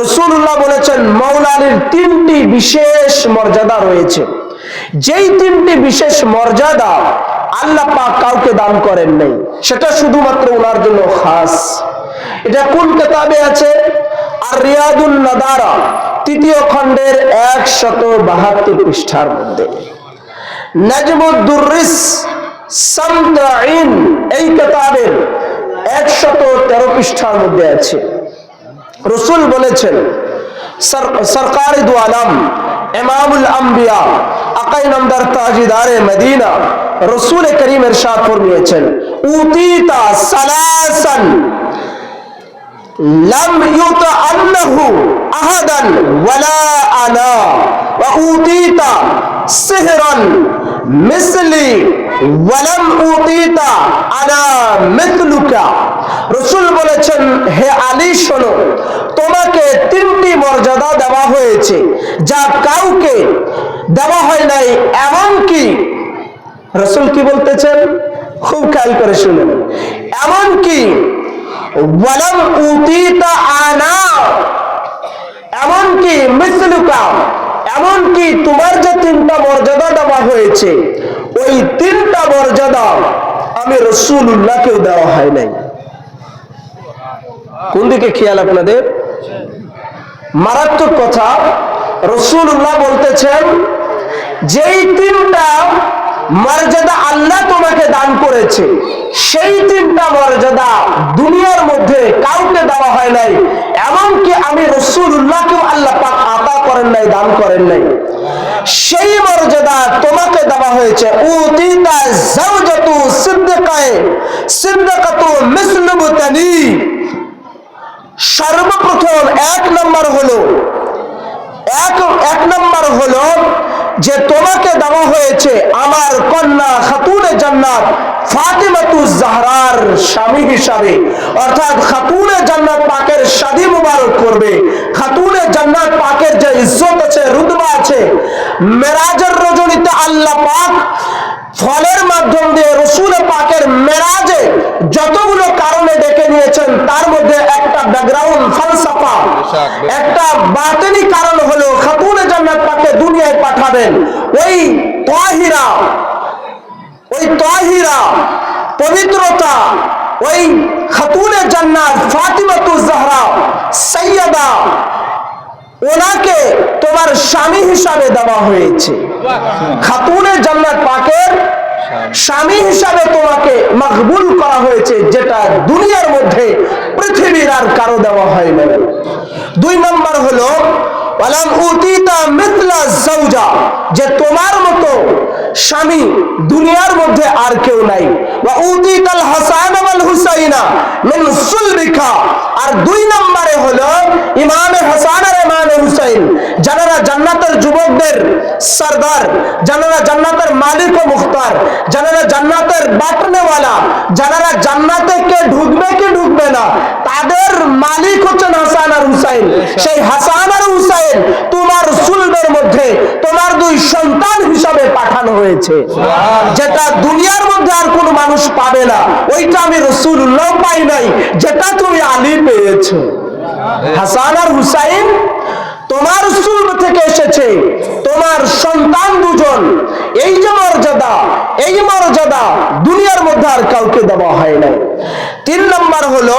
রসুল্লাহ বলেছেন মৌলানির তিনটি বিশেষ মর্যাদা রয়েছে। যেই তিনটি বিশেষ মর্যাদা আল্লাহ পাক কাউকে দান করেন নাই, সেটা শুধুমাত্র ওনার জন্য খাস। এটা কোন কেতাবে আছে? আর রিয়াদুল নাদারা, তৃতীয় খণ্ডের একশত বাহাত্তর পৃষ্ঠার মধ্যে। নাজমুদ্দুরিস সামতাইন এই কেতাবের একশত তেরো পৃষ্ঠার মধ্যে আছে। রসুল বলেছেন সরকার দু আলম ইমামুল আম্বিয়া আকাই নামদার তাজিদারে মদিনা রসুল করিম এরশাদ ফরমিয়েছেন উতিতা সালাসান لم يطعنه أحدا ولا أنا وأوتيت سهرا مثلي বলেছেন, হে আলী, শোনো, তোমাকে তিনটি মর্যাদা দেওয়া হয়েছে। যা কাউকে দেওয়া হয় নাই, এমনকি রসুল কি বলতেছেন? খুব খেয়াল করে শুনেন। এমনকি উতিতা এমনকি মিসলুকা এমনকি তোমার যে তিনটা মর্যাদা দেওয়া হয়েছে ওই তিনটা মর্যাদা আমি রসুল্লাহকেও দেওয়া হয় নাই। কোন দিকে খেয়াল আপনাদের? মারাত্মক কথা রসুল্লাহ বলতেছেন, যেই তিনটা মর্যাদা আল্লাহ তোমাকে দান করেছে, সেই তিনটা মর্যাদা দুনিয়ার মধ্যে কাউকে দেওয়া হয় নাই, এমনকি আমি রসুল্লাহকেও আল্লাহ আতা করেন নাই, দান করেন নাই। সেই মর্যাদা তোমাকে দেওয়া হয়েছে। উতিতা জাওজাতু সিদ্দিকায়ে, সিদ্দিকাতু মিসলুবতানি। সর্বপ্রথম এক নম্বর হলো, এক এক নম্বর হলো যে তোমাকে দেওয়া হয়েছে আমার কন্যা খাতুনে জান্নাত ফাতিমাতু জাহরার স্বামী হিসাবে। অর্থাৎ খাতুনে জান্নাত পাকের শাদি মুবারক করবে। আছে। মেরাজের রজনীতে আল্লাহ পাক ফলের মাধ্যম দিয়ে রসুল পাকের মেরাজে যতগুলো কারণে ডেকে নিয়েছেন, তার মধ্যে একটা ব্যাকগ্রাউন্ড ফালসাফা একটা বাতিনি কারণ হলো খাতুনে জান্নাত পাকে দুনিয়ায় পাঠাবেন। ওই তহিরা ওই তহিরা, পবিত্রতা, ওই খাতুনে জান্নাত ফাতিমাতু জাহরা সৈয়দা ওনাকে তোমার স্বামী হিসাবে দেওয়া হয়েছে। খাতুনে জান্নাত পাকের স্বামী হিসাবে তোমাকে মকবুল করা হয়েছে, যেটা দুনিয়ার মধ্যে পৃথিবীর আর কারও দেওয়া হয় না। দুই নম্বর হলো যে তোমার মতো স্বামী দুনিয়ার মধ্যে আর কেউ নাই। ওয়া উতিতাল হাসান আর দুই নম্বরে হলো, ইমামে হাসান আর ইমামে হুসাইন যারা জান্নাতের যুবকদের সরদার যারা জান্নাতের মালিক ও মুখতার যারা জান্নাতের বাটনেওয়ালা যারা জান্নাতে কে ঢুকবে কি ঢুকবে না তাদের মালিক হচ্ছেন হাসান আর হুসাইন। সেই হাসান আর হুসাইন তোমার সুলবের মধ্যে তোমার দুই সন্তান হিসাবে পাঠানো হয়েছে। যেটা দুনিয়ার মধ্যে আর কোনো মানুষ পাবে না ওইটা আমি রসুল্লাহ পাই নাই যেটা তুমি আলী পেয়েছ। হাসান আর হুসাইন তোমার সুলব থেকে এসেছে, তোমার সন্তান দুজন। এই যে মর্যাদা, এই মর্যাদা, দুনিয়ার মধ্যে আর কাউকে দেওয়া হয় নাই। তিন নম্বর হলো,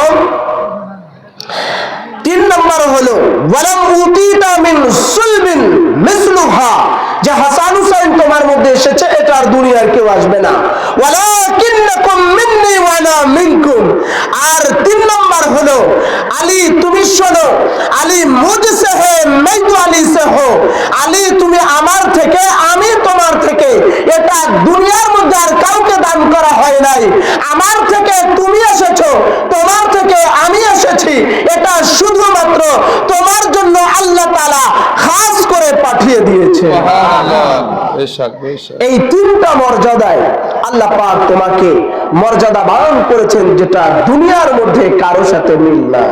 তিন নম্বর হলো, ওয়ালাম উতিতা মিন সুলবিন মিসলুহা। যে হাসান হুসাইন তোমার মধ্যে এসেছে, এটা আর দুনিয়ার কেউ আসবে না। ওয়ালাকিন্নাকুম মিন্নি ওয়া আনা মিনকুম আর তিন নম্বর হলো আলী তুমি শোনো আলী মুঝসে হে मैं तो আলী সে হো আলী তুমি আমার থেকে আমি তোমার থেকে। এটা দুনিয়ার মধ্যে আর কাউকে দান করা হয় নাই। আমার থেকে তুমি এসেছ তোমার থেকে আমি এসেছি। এটা শুধুমাত্র তোমার জন্য আল্লাহ খাস করে পাঠিয়ে দিয়েছে। এই তিনটা মর্যাদায় আল্লাহ পাক তোমাকে মর্যাদা বারণ করেছেন যেটা দুনিয়ার মধ্যে কারও সাথে মিল না